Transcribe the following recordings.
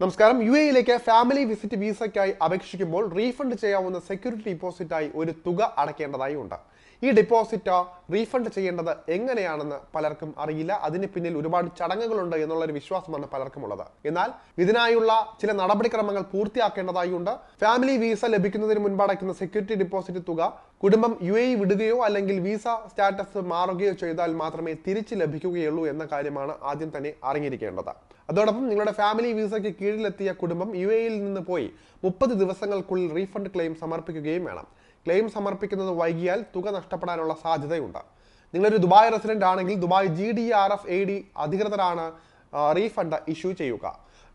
നമസ്കാരം. യു എയിലേക്ക് family visit വിസയ്ക്കായി അപേക്ഷിക്കുമ്പോൾ റീഫണ്ട് ചെയ്യാവുന്ന സെക്യൂരിറ്റി ഡിപ്പോസിറ്റായി ഒരു തുക അടയ്ക്കേണ്ടതായി ഉണ്ട്. ഈ ഡിപ്പോസിറ്റ് റീഫണ്ട് ചെയ്യേണ്ടത് എങ്ങനെയാണെന്ന് പലർക്കും അറിയില്ല. അതിന് പിന്നിൽ ഒരുപാട് ചടങ്ങുകളുണ്ട് എന്നുള്ളൊരു വിശ്വാസമാണ് പലർക്കും ഉള്ളത് എന്നാൽ ഇതിനായുള്ള ചില നടപടിക്രമങ്ങൾ പൂർത്തിയാക്കേണ്ടതായി ഉണ്ട്. ഫാമിലി വിസ ലഭിക്കുന്നതിന് മുൻപ് അടയ്ക്കുന്ന സെക്യൂരിറ്റി ഡിപ്പോസിറ്റ് തുക കുടുംബം യു എ വിടുകയോ അല്ലെങ്കിൽ വിസ സ്റ്റാറ്റസ് മാറുകയോ ചെയ്താൽ മാത്രമേ തിരിച്ച് ലഭിക്കുകയുള്ളൂ എന്ന കാര്യമാണ് ആദ്യം തന്നെ അറിഞ്ഞിരിക്കേണ്ടത്. അതോടൊപ്പം നിങ്ങളുടെ ഫാമിലി വിസയ്ക്ക് കീഴിലെത്തിയ കുടുംബം യു എയിൽ നിന്ന് പോയി മുപ്പത് ദിവസങ്ങൾക്കുള്ളിൽ റീഫണ്ട് ക്ലെയിം സമർപ്പിക്കുകയും വേണം. ക്ലെയിം സമർപ്പിക്കുന്നത് വൈകിയാൽ തുക നഷ്ടപ്പെടാനുള്ള സാധ്യതയുണ്ട്. നിങ്ങളൊരു ദുബായ് റെസിഡന്റ് ആണെങ്കിൽ Dubai G D R F A D അധികൃതരാണ് refund issue ചെയ്യുക.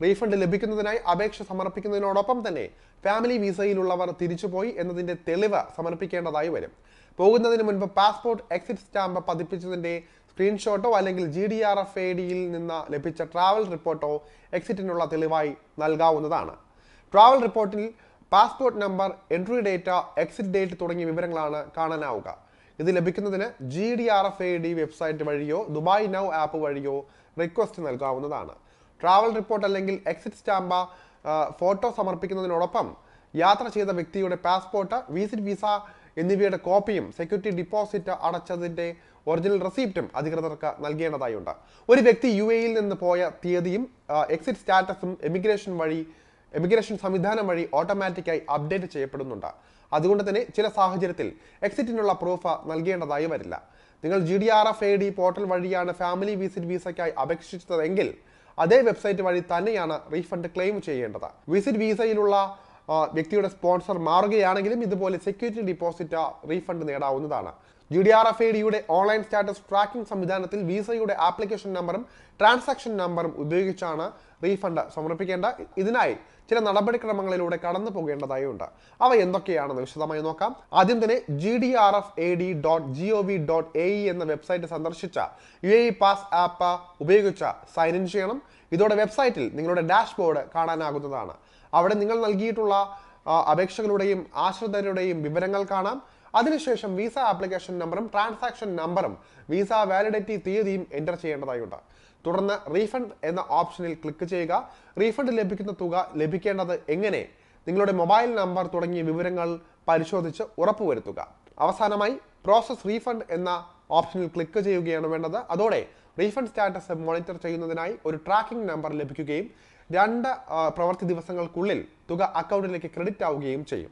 റീഫണ്ട് ലഭിക്കുന്നതിനായി അപേക്ഷ സമർപ്പിക്കുന്നതിനോടൊപ്പം തന്നെ ഫാമിലി വിസയിലുള്ളവർ തിരിച്ചുപോയി എന്നതിന്റെ തെളിവ് സമർപ്പിക്കേണ്ടതായി വരും. പോകുന്നതിന് മുൻപ് പാസ്പോർട്ട് എക്സിറ്റ് സ്റ്റാമ്പ് പതിപ്പിച്ചതിന്റെ സ്ക്രീൻഷോട്ടോ അല്ലെങ്കിൽ G D R F A ഡിയിൽ നിന്ന് ലഭിച്ച ട്രാവൽ റിപ്പോർട്ടോ എക്സിറ്റിനുള്ള തെളിവായി നൽകാവുന്നതാണ്. ട്രാവൽ റിപ്പോർട്ടിൽ passport number entry date exit date തുടങ്ങിയ വിവരങ്ങളാണ് കാണാനാവുക. ഇത് ലഭിക്കുന്നതിന് G D R F A D website വഴിയോ ദുബായ് നൗ ആപ്പ് വഴിയോ റിക്വസ്റ്റ് നൽകാവുന്നതാണ്. ട്രാവൽ റിപ്പോർട്ട് അല്ലെങ്കിൽ എക്സിറ്റ് സ്റ്റാമ്പ ഫോട്ടോ സമർപ്പിക്കുന്നതിനോടൊപ്പം യാത്ര ചെയ്ത വ്യക്തിയുടെ പാസ്പോർട്ട് വിസിറ്റ് വിസ എന്നിവയുടെ കോപ്പിയും സെക്യൂരിറ്റി ഡിപ്പോസിറ്റ് അടച്ചതിന്റെ ഒറിജിനൽ റെസീപ്റ്റും അധികൃതർക്ക് നൽകേണ്ടതായുണ്ട്. ഒരു വ്യക്തി യു എയിൽ നിന്ന് പോയ തീയതിയും എക്സിറ്റ് സ്റ്റാറ്റസും എമിഗ്രേഷൻ വഴി എമിഗ്രേഷൻ സംവിധാനം വഴി ഓട്ടോമാറ്റിക്കായി അപ്ഡേറ്റ് ചെയ്യപ്പെടുന്നുണ്ട്. അതുകൊണ്ട് തന്നെ ചില സാഹചര്യത്തിൽ എക്സിറ്റിനുള്ള പ്രൂഫ് നൽകേണ്ടതായി വരില്ല. നിങ്ങൾ G D R F A D portal വഴിയാണ് ഫാമിലി വിസിറ്റ് വിസയ്ക്കായി അപേക്ഷിച്ചതെങ്കിൽ അതേ വെബ്സൈറ്റ് വഴി തന്നെയാണ് റീഫണ്ട് ക്ലെയിം ചെയ്യേണ്ടത്. വിസിറ്റ് വിസയിലുള്ള വ്യക്തിയുടെ സ്പോൺസർ മാറുകയാണെങ്കിലും ഇതുപോലെ security deposit refund നേടാവുന്നതാണ്. G D R F I ഡിയുടെ ഓൺലൈൻ സ്റ്റാറ്റസ് ട്രാക്കിംഗ് സംവിധാനത്തിൽ വിസയുടെ ആപ്ലിക്കേഷൻ നമ്പറും ട്രാൻസാക്ഷൻ നമ്പറും ഉപയോഗിച്ചാണ് റീഫണ്ട് സമർപ്പിക്കേണ്ട. ഇതിനായി ചില നടപടിക്രമങ്ങളിലൂടെ കടന്നു പോകേണ്ടതായുണ്ട്. അവ എന്തൊക്കെയാണെന്ന് വിശദമായി നോക്കാം. ആദ്യം തന്നെ G D R F A D dot G O V dot A E എന്ന വെബ്സൈറ്റ് സന്ദർശിച്ച U A E pass app ഉപയോഗിച്ച സൈൻ ഇൻ ചെയ്യണം. ഇതോടെ വെബ്സൈറ്റിൽ നിങ്ങളുടെ ഡാഷ്ബോർഡ് കാണാനാകുന്നതാണ്. അവിടെ നിങ്ങൾ നൽകിയിട്ടുള്ള അപേക്ഷകളുടെയും ആശ്രിതരുടെയും വിവരങ്ങൾ കാണാം. അതിനുശേഷം വിസ ആപ്ലിക്കേഷൻ നമ്പറും ട്രാൻസാക്ഷൻ നമ്പറും വിസ വാലിഡിറ്റി തീയതിയും എന്റർ ചെയ്യേണ്ടതായുണ്ട്. തുടർന്ന് റീഫണ്ട് എന്ന ഓപ്ഷനിൽ ക്ലിക്ക് ചെയ്യുക. റീഫണ്ട് ലഭിക്കുന്ന തുക ലഭിക്കേണ്ടത് എങ്ങനെ? നിങ്ങളുടെ മൊബൈൽ നമ്പർ തുടങ്ങിയ വിവരങ്ങൾ പരിശോധിച്ച് ഉറപ്പുവരുത്തുക. അവസാനമായി പ്രോസസ് റീഫണ്ട് എന്ന ഓപ്ഷനിൽ ക്ലിക്ക് ചെയ്യുകയാണ് വേണ്ടത്. അതോടെ റീഫണ്ട് സ്റ്റാറ്റസ് മോണിറ്റർ ചെയ്യുന്നതിനായി ഒരു ട്രാക്കിംഗ് നമ്പർ ലഭിക്കുകയും രണ്ട് പ്രവൃത്തി ദിവസങ്ങൾക്കുള്ളിൽ തുക അക്കൗണ്ടിലേക്ക് ക്രെഡിറ്റ് ആവുകയും ചെയ്യും.